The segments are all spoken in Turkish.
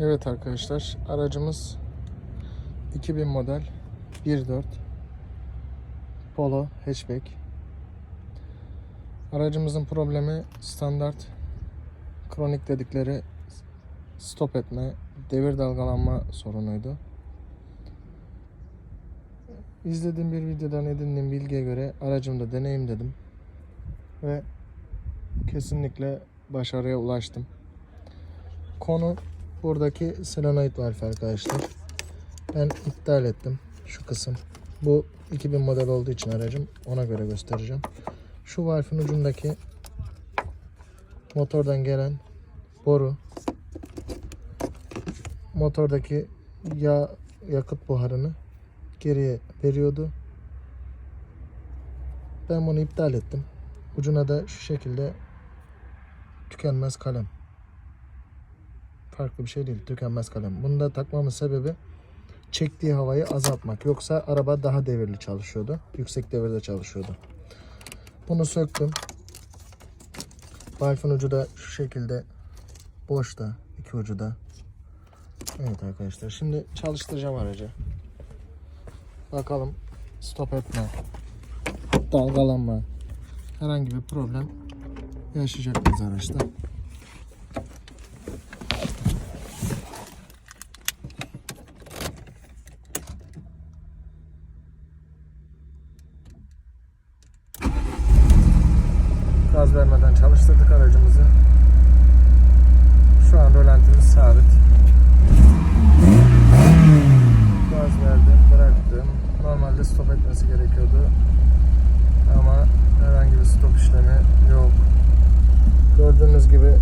Evet arkadaşlar aracımız 2000 model 1.4 Polo hatchback. Aracımızın problemi standart kronik dedikleri stop etme, devir dalgalanma sorunuydu. İzlediğim bir videodan edindiğim bilgiye göre aracımda deneyimledim ve kesinlikle başarıya ulaştım. Konu buradaki solenoid valve arkadaşlar. Ben iptal ettim şu kısım. Bu 2000 model olduğu için aracım ona göre göstereceğim. Şu valve'ın ucundaki motordan gelen boru motordaki yağ yakıt buharını geriye veriyordu. Ben bunu iptal ettim. Ucuna da şu şekilde tükenmez kalem. Farklı bir şey değil. Tükenmez kalem. Bunu da takmamın sebebi çektiği havayı azaltmak. Yoksa araba daha devirli çalışıyordu. Yüksek devirde çalışıyordu. Bunu söktüm. Valfın ucu da şu şekilde boşta. iki ucu da. Evet arkadaşlar. Şimdi çalıştıracağım aracı. Bakalım stop etme, dalgalanma, herhangi bir problem yaşayacak mıyız araçta? Gaz vermeden çalıştırdık aracımızı. Şu an rölantimiz sabit. Gaz verdim, bıraktım. Normalde stop etmesi gerekiyordu. Ama herhangi bir stop işlemi yok. Gördüğünüz gibi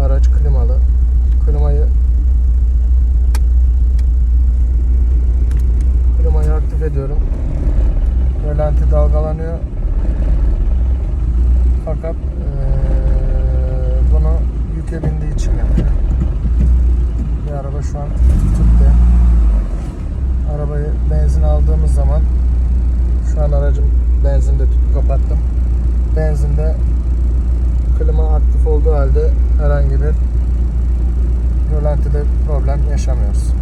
araç klimalı. Klimayı klimayı aktif ediyorum. Rölanti dalgalanıyor. Fakat eee, bunu yüke bindiği için yapıyor. Bir araba şu an tüpte. Arabayı benzin aldığımız zaman şu an aracım benzinde tüpü kapattım. Benzinde klima aktif olduğu halde herhangi bir rölantide problem yaşamıyoruz.